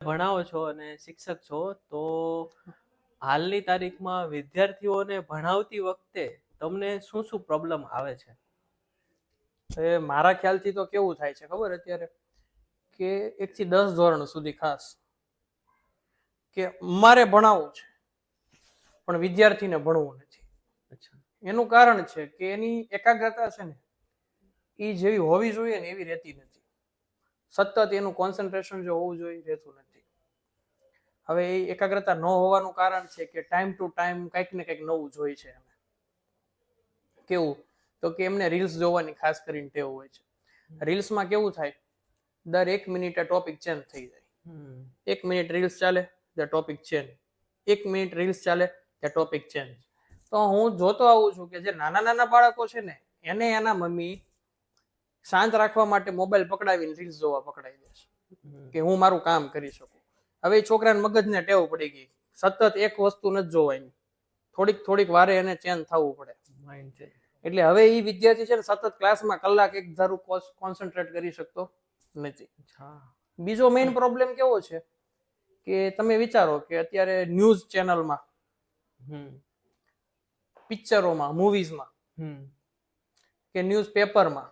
ભણાવો છો અને શિક્ષક છો તો હાલની તારીખમાં વિદ્યાર્થીઓને ભણાવતી વખતે તમને શું શું પ્રોબ્લેમ આવે છે? એ મારા ખ્યાલથી તો કેવું થાય છે ખબર અત્યારે? કે એકથી દસ ધોરણ સુધી ખાસ કે મારે ભણાવવું છે પણ વિદ્યાર્થીને ભણવું નથી. અચ્છા. એનું કારણ છે કે એની એકાગ્રતા છે ને એ જેવી હોવી જોઈએ ને એવી રહેતી નથી. સતત એનું કોન્સન્ટ્રેશન જો હોવું જોઈએ રહેતું નથી. હવે એ એકાગ્રતા ન હોવાનું કારણ છે કે ટાઈમ ટુ ટાઈમ કંઈક ને કંઈક નવું જોઈ છે એમને કેવું? તો કે એમને રીલ્સ જોવાની ખાસ કરીને ટેવ હોય છે. રીલ્સમાં કેવું થાય? દર એક મિનિટે ટોપિક ચેન્જ થઈ જાય. એક મિનિટ રીલ્સ ચાલે ધ ટોપિક ચેન્જ એક મિનિટ રીલ્સ ચાલે ધ ટોપિક ચેન્જ તો હું જોતો આવું છું કે જે નાના નાના બાળકો છે ને એને એના મમ્મી શાંત રાખવા માટે મોબાઈલ પકડાવીને રીલ્સ જોવા પકડાઈ દે છે. કે હું મારું કામ કરી શકું. હવે એ છોકરાને મગજને ટેવ પડી ગઈ. સતત એક વસ્તુ નથી જોવાની થોડીક થોડીક વારે એને ચેન્જ થવું પડે. એટલે હવે એ વિદ્યાર્થી છે ને સતત ક્લાસમાં કલાક એક ધારું કોન્સન્ટ્રેટ કરી શકતો નથી. બીજો મેઇન પ્રોબ્લેમ કેવો છે કે તમે વિચારો કે અત્યારે ન્યૂઝ ચેનલમાં પિક્ચરોમાં મૂવીઝમાં કે ન્યૂઝ પેપરમાં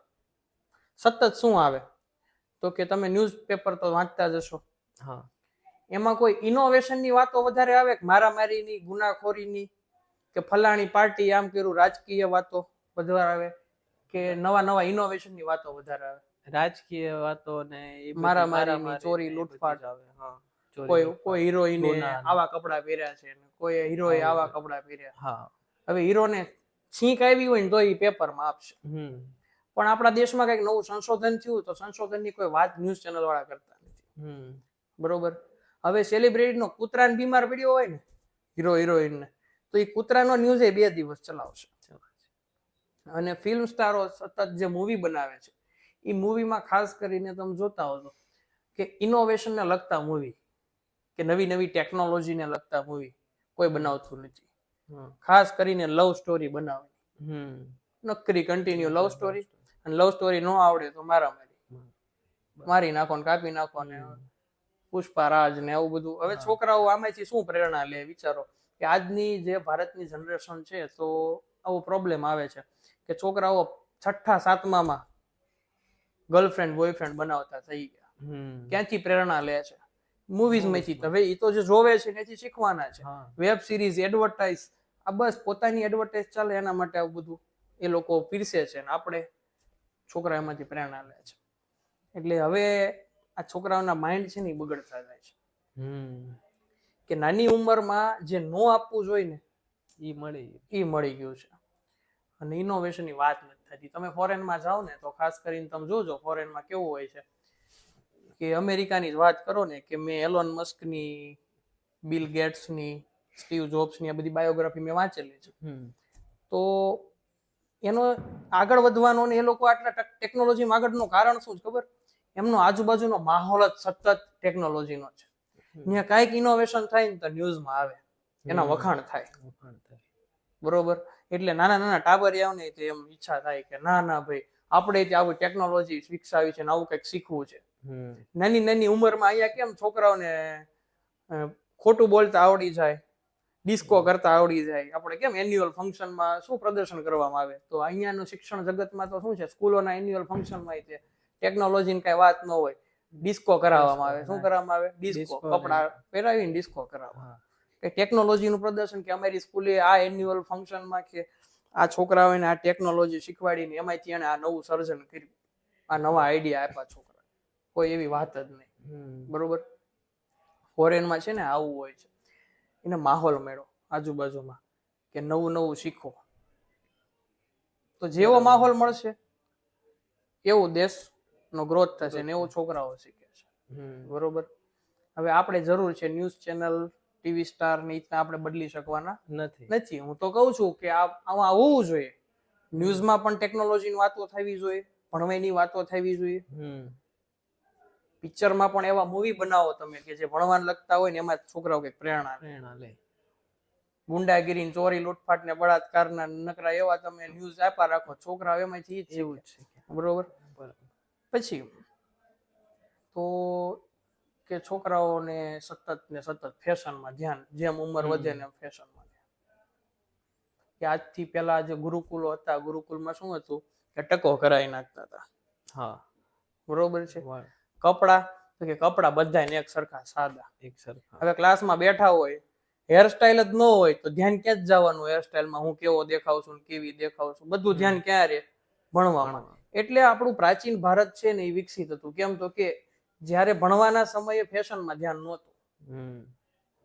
સતત શું આવે? તો કે તમે ન્યૂઝ પેપર તો વાંચતા જ હશો. હા. એમાં કોઈ ઇનોવેશનની વાતો વધારે આવે કે મારામારીની ગુનાખોરીની કે ફલાણી પાર્ટી આમ કર્યું રાજકીય વાતો વધારે આવે કે નવા નવા ઇનોવેશનની વાતો વધારે આવે? રાજકીય વાતો ને મારામારી ચોરી, લૂંટફાટ. આવે હા કોઈ કોઈ હિરોઈને આવા કપડાં પહેર્યા છે કોઈ હિરોએ આવા કપડા પહેર્યા. હા. હવે હિરોને છીંક આવી હોય ને તો એ પેપરમાં આપશે. પણ આપણા દેશમાં કંઈક નવું સંશોધન થયું તો સંશોધનની કોઈ વાત ન્યૂઝ ચેનલ વાળા કરતા નથી. બરોબર? હવે સેલિબ્રિટીનો કૂતરાને બીમાર પડ્યો હોય ને હીરો હિરોઈનને તો એ કૂતરાનો ન્યૂઝ એ બે દિવસ ચલાવશે. અને ફિલ્મ સ્ટારો સતત જે મૂવી બનાવે છે એ મૂવીમાં ખાસ કરીને તમે જોતા હો તો કે ઇનોવેશનને લગતા મૂવી કે નવી નવી ટેકનોલોજીને લગતા મૂવી કોઈ બનાવતું નથી. ખાસ કરીને લવ સ્ટોરી બનાવવાની નકરી કન્ટિન્યુ લવ સ્ટોરી અને લવ સ્ટોરી ન આવડે તો મારા મારી મારી નાખો ને કાપી નાખો ને પુષ્પા રાજ ને આવું બધું. હવે છોકરાઓ આમાંથી શું પ્રેરણા લે વિચારો? કે આજની જે ભારતની જનરેશન છે તો આવો પ્રોબ્લેમ આવે છે કે છોકરાઓ છઠ્ઠા સાતમામાં ગર્લફ્રેન્ડ બોયફ્રેન્ડ બનાવતા થઈ ગયા. ક્યાંથી પ્રેરણા લે છે? મૂવીઝમાંથી હવે એ તો જે જોવે છે એથી શીખવાના છે. વેબ સિરીઝ એડવર્ટાઇઝ આ બસ પોતાની એડવર્ટાઇઝ ચાલે એના માટે આવું બધું. એ લોકો પીરસે છે ને આપણે છોકરા એમાંથી પ્રેરણા લે છે. એટલે હવે આ છોકરાઓના માઇન્ડ છે ને એ બગડતા જાય છે. હમ. કે નાની ઉંમરમાં જે નો આપવું જોઈએ ને એ મળી એ મળી ગયું છે. અને ઇનોવેશનની વાત નથી થતી. તમે ફોરેનમાં જાઓ ને તો ખાસ કરીને તમે જોજો ફોરેનમાં કેવું હોય છે. કે અમેરિકાની જ વાત કરો ને કે મેં એલોન મસ્કની બિલ ગેટ્સની સ્ટીવ જોબ્સની આ બધી બાયોગ્રાફી મેં વાંચેલી છે. હમ. તો એનો આગળ વધવાનો ને એ લોકો આટલા ટેકનોલોજીમાં આગળનું કારણ શું છે ખબર? એમનો આજુબાજુનો માહોલ જ સતત ટેકનોલોજીનો છે. ત્યાં કાંઈક ઇનોવેશન થાય ને તો ન્યૂઝમાં આવે. એના વખાણ થાય. બરોબર? એટલે નાના નાના ટાબરિયાઓને તે એમ ઈચ્છા થાય કે ના ના ભાઈ આપણે ત્યાં આવી ટેકનોલોજી વિકસાવી છે ને આવું કંઈક શીખવું છે. નાની નાની ઉંમરમાં અહીંયા કેમ છોકરાઓને ખોટું બોલતા આવડી જાય ડિસ્કો કરતા આવડી જાય. આપણે કેમ એન્યુઅલ ફંક્શનમાં શું પ્રદર્શન કરવામાં આવે? તો અહીંયાનું શિક્ષણ જગતમાં તો શું છે? સ્કૂલોના એન્યુઅલ ફંક્શનમાં તે ટેકનોલોજીની કઈ વાત ન હોય. ડિસ્કો કરાવવામાં આવે. શું કરવામાં આવે? ડિસ્કો કપડા પહેરાવીને ડિસ્કો કરાવવા. હા. કે ટેકનોલોજીનું પ્રદર્શન કે અમારી સ્કૂલે આ એન્યુઅલ ફંક્શનમાં કે આ છોકરાઓને આ ટેકનોલોજી શીખવાડીને એમાંથી એને આ નવું સર્જન કર્યું. આ નવા આઈડિયા આપ્યા છોકરા કોઈ એવી વાત જ નહીં. બરોબર? ફોરેનમાં છે ને આવું હોય છે. એને માહોલ મેળો આજુબાજુમાં કે નવું નવું શીખો. તો જેવો માહોલ મળશે એવું દેશનો ગ્રોથ થશે ને એવું છોકરાઓ શીખે છે. બરોબર? હવે આપણે જરૂર છે ન્યૂઝ ચેનલ ટીવી સ્ટાર ને ઇતના આપણે બદલી શકવાના નથી. નથી. હું તો કહું છું કે આમાં હોવું જોઈએ. ન્યૂઝમાં પણ ટેકનોલોજીની વાતો થવી જોઈએ ભણવાની વાતો થવી જોઈએ. હમ. પિક્ચરમાં પણ એવા મૂવી બનાવો તમે કે જે ભણવાને લગતા હોય ને એમાં છોકરાઓ કંઈક પ્રેરણા પ્રેરણા લે. ગુંડાગીરી ચોરી લૂંટફાટ ને બળાત્કારના નકરા એવા તમે ન્યૂઝ આપ્યા રાખો છોકરાઓ એમાંથી એવું જ છે બરાબર? પછી તો કે છોકરાઓને સતત ને સતત ફેશનમાં ધ્યાન જેમ ઉંમર વધે ને ફેશનમાં કે આજથી પહેલા જે ગુરુકુલો હતા ગુરુકુલમાં શું હતું કે ટકો કરાવી નાખતા હતા. હા. બરોબર છે? કપડા તો કે કપડા બધાને એક સરખા સાદા. એક સરખા. હવે ક્લાસમાં બેઠા હોય હેરસ્ટાઈલ જ ન હોય તો ધ્યાન ક્યાં જ જવાનું હેરસ્ટાઈલમાં હું કેવો દેખાવ છું કેવી દેખાવ છું? બધું ધ્યાન ક્યાં રે? ભણવામાં. એટલે આપણું પ્રાચીન ભારત છે ને એ વિકસિત હતું. કેમ તો કે જ્યારે ભણવાના સમયે ફેશનમાં ધ્યાન નહોતું.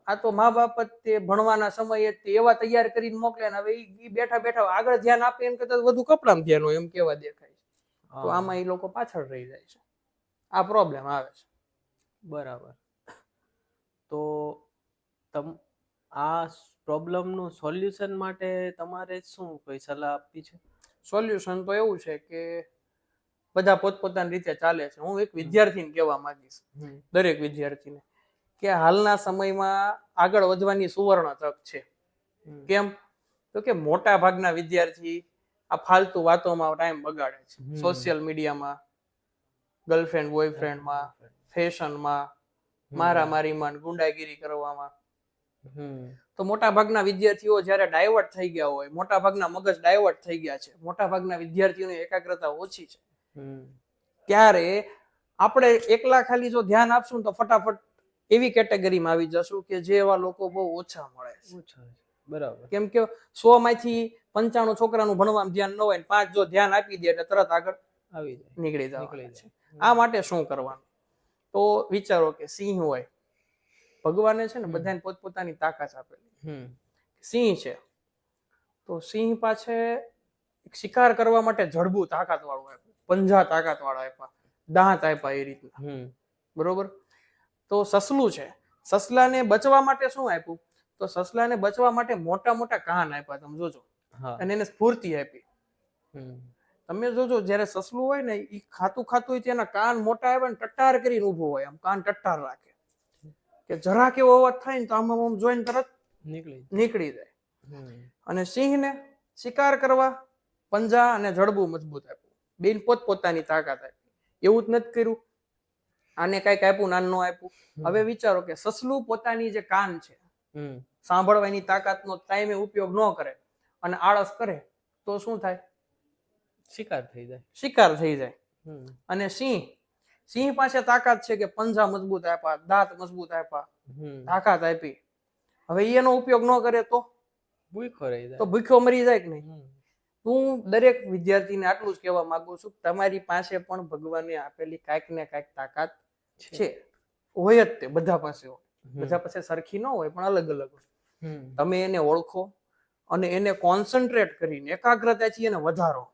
આ તો મા બાપ જ તે ભણવાના સમયે તે એવા તૈયાર કરીને મોકલે ને હવે ઈ બેઠા બેઠા આગળ ધ્યાન આપે એમ કરતા વધુ કપડામાં ધ્યાન હોય એમ કેવા દેખાય છે. તો આમાં એ લોકો પાછળ રહી જાય છે. આ પ્રોબ્લેમ આવે છે. બરાબર. તો તમ આ પ્રોબ્લેમનું સોલ્યુશન માટે તમારે શું કોઈ સલાહ આપવી છે? સોલ્યુશન તો એવું છે કે બધા પોતપોતાની રીતે ચાલે છે. હું એક વિદ્યાર્થીને કહેવા માંગીશ. દરેક વિદ્યાર્થીને કે હાલના સમયમાં આગળ વધવાની સુવર્ણ તક છે. કેમ? તો કે મોટા ભાગના વિદ્યાર્થી આ ફાલતુ વાતોમાં ટાઈમ બગાડે છે. સોશિયલ મીડિયામાં ગર્લફ્રેન્ડ બોયફ્રેન્ડમાં ફેશનમાં મારામારીમાં ગુંડાગીરી કરવામાં. તો મોટા ભાગના વિદ્યાર્થીઓ જ્યારે ડાયવર્ટ થઈ ગયા હોય મોટા ભાગના મગજ ડાયવર્ટ થઈ ગયા છે મોટા ભાગના વિદ્યાર્થીઓની એકાગ્રતા ઓછી છે. ત્યારે આપણે એકલા ખાલી જો ધ્યાન આપશું તો ફટાફટ એવી કેટેગરીમાં આવી જશું કે જે એવા લોકો બહુ ઓછા મળે. બરાબર. કેમ કે સો માંથી પંચાણું છોકરાનું ભણવામાં ધ્યાન ન હોય ને પાંચ જો ધ્યાન આપી દે એટલે તરત આગળ આવી જાય. નીકળી જાય છે. આ માટે શું કરવાનું? તો વિચારો કે સિંહ હોય. ભગવાને છે ને બધાને પોતપોતાની તાકાત આપેલી. સિંહ છે. તો સિંહ પાસે એક શિકાર કરવા માટે જડબું તાકાત વાળું આપ્યું પંજા તાકાત વાળા આપ્યા દાંત આપ્યા એ રીતના. બરોબર? તો સસલું છે. સસલાને બચવા માટે શું આપ્યું તો સસલાને બચવા માટે મોટા મોટા કાન આપ્યા તમે જોજો. અને એને સ્ફૂર્તિ આપી. તમે જોજો જ્યારે સસલું હોય ને એ ખાતું ખાતું હોય તેના કાન મોટા આવે ને ટટ્ટાર કરીને ઊભો હોય આમ કાન ટટ્ટાર રાખે. કે જરા કેવો અવાજ થાય ને તો આમ આમ જોઈને તરત નીકળી નીકળી જાય. અને સિંહ સિંહને શિકાર કરવા પંજા અને જડબું મજબૂત આપ્યું બેન પોતપોતાની તાકાત આપી. એવું જ નથી કર્યું. આને કંઈક આપ્યું નાન નો આપ્યું. હવે વિચારો કે સસલું પોતાની જે કાન છે સાંભળવાની તાકાતનો ટાઈમે ઉપયોગ ન કરે અને આળસ કરે તો શું થાય? શિકાર થઈ જાય. શિકાર થઈ જાય. અને સિંહ સિંહ પાસે તાકાત છે કે પંજા મજબૂત આપ્યા દાંત મજબૂત આપ્યા તાકાત આપી. હવે એનો ઉપયોગ ન કરે તો? ભૂખો રહી તો ભૂખ્યો મરી જાય કે નહીં? હું દરેક વિદ્યાર્થીને આટલું જ કહેવા માંગુ છું તમારી પાસે પણ ભગવાને આપેલી કાંઈક ને કાંઈક તાકાત છે. હોય જ તે બધા પાસે હોય. બધા પાસે સરખી ન હોય પણ અલગ અલગ હોય. તમે એને ઓળખો અને એને કોન્સન્ટ્રેટ કરીને એકાગ્રતાથી એને વધારો.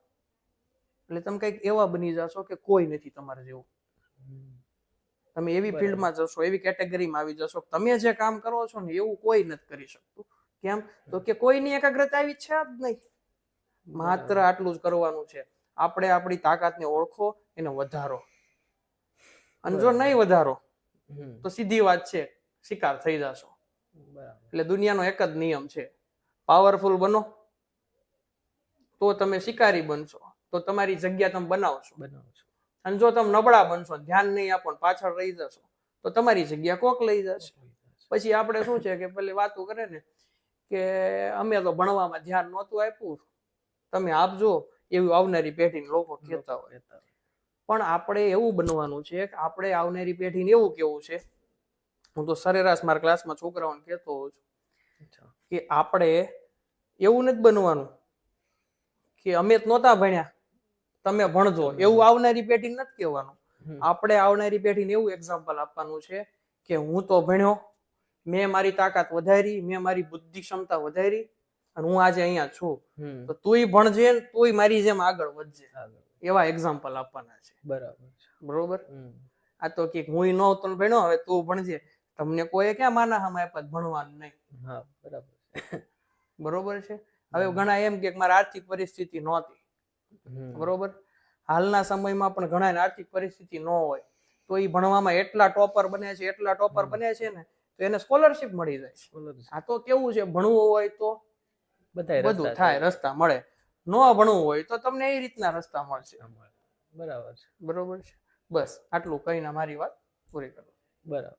એટલે તમે કંઈક એવા બની જશો કે કોઈ નથી તમારે જેવું. તમે એવી. ફિલ્ડમાં જશો એવી કેટેગરીમાં આવી જશો તમે જે કામ કરો છો ને એવું કોઈ નથી કરી શકતું. કેમ? તો કે કોઈની એકાગ્રતા આવી છે જ નહીં. માત્ર આટલું જ કરવાનું છે. આપણે આપણી તાકાતને ઓળખો એને વધારો. અને જો નહીં વધારો તો સીધી વાત છે શિકાર થઈ જશો. એટલે દુનિયાનો એક જ નિયમ છે. પાવરફુલ બનો તો તમે શિકારી બનશો. તો તમારી જગ્યા તમે બનાવશો. બનાવો છો અને જો તમે નબળા બનશો ધ્યાન નહીં આપો પાછળ રહી જશો તો તમારી જગ્યા કોક લઈ જશે. પછી આપણે શું છે કે પેલી વાતો કરે ને કે અમે તો ભણવામાં ધ્યાન નહોતું આપ્યું. તમે આપજો એવું આવનારી પેઢીને લોકો કહેતા હોય. પણ આપણે એવું બનવાનું છે કે આપણે આવનારી પેઢીને એવું કેવું છે. હું તો સરેરાશ મારા ક્લાસમાં છોકરાઓને કહેતો હોઉં છું કે આપણે એવું નથી બનવાનું કે અમે જ નહોતા ભણ્યા. તમે ભણજો. એવું આવનારી પેઢી નથી કહેવાનું. આપણે આવનારી પેઢીને એવું એક્ઝામ્પલ આપવાનું છે કે હું તો ભણ્યો મેં મારી તાકાત વધારી મેં મારી બુદ્ધિ ક્ષમતા વધારી અને હું આજે અહીંયા છું. તો તુંય ભણજે તુંય મારી જેમ આગળ વધજે. એવા એક્ઝામ્પલ આપવાના છે. બરાબર. બરોબર. આ તો કે હું ન તો ભણ્યો હવે તું ભણજે. તમને કોઈ ક્યાં માના હમ આપ્યા ભણવાનું નહીં? હા બરાબર બરોબર છે? હવે ઘણા એમ કે મારા આર્થિક પરિસ્થિતિ નહોતી. બરોબર? હાલના સમયમાં પણ ઘણા આર્થિક પરિસ્થિતિ ન હોય. તો એ ભણવામાં એટલા ટોપર બને છે એટલા ટોપર બન્યા બને છે ને તો એને સ્કોલરશિપ મળી જાય છે. આ તો કેવું છે? ભણવું હોય તો બધાય બધું થાય રસ્તા મળે. ન ભણવું હોય તો તમને એ રીતના રસ્તા મળશે. બરાબર છે. બરોબર છે. બસ આટલું કહીને મારી વાત પૂરી કરો. બરાબર.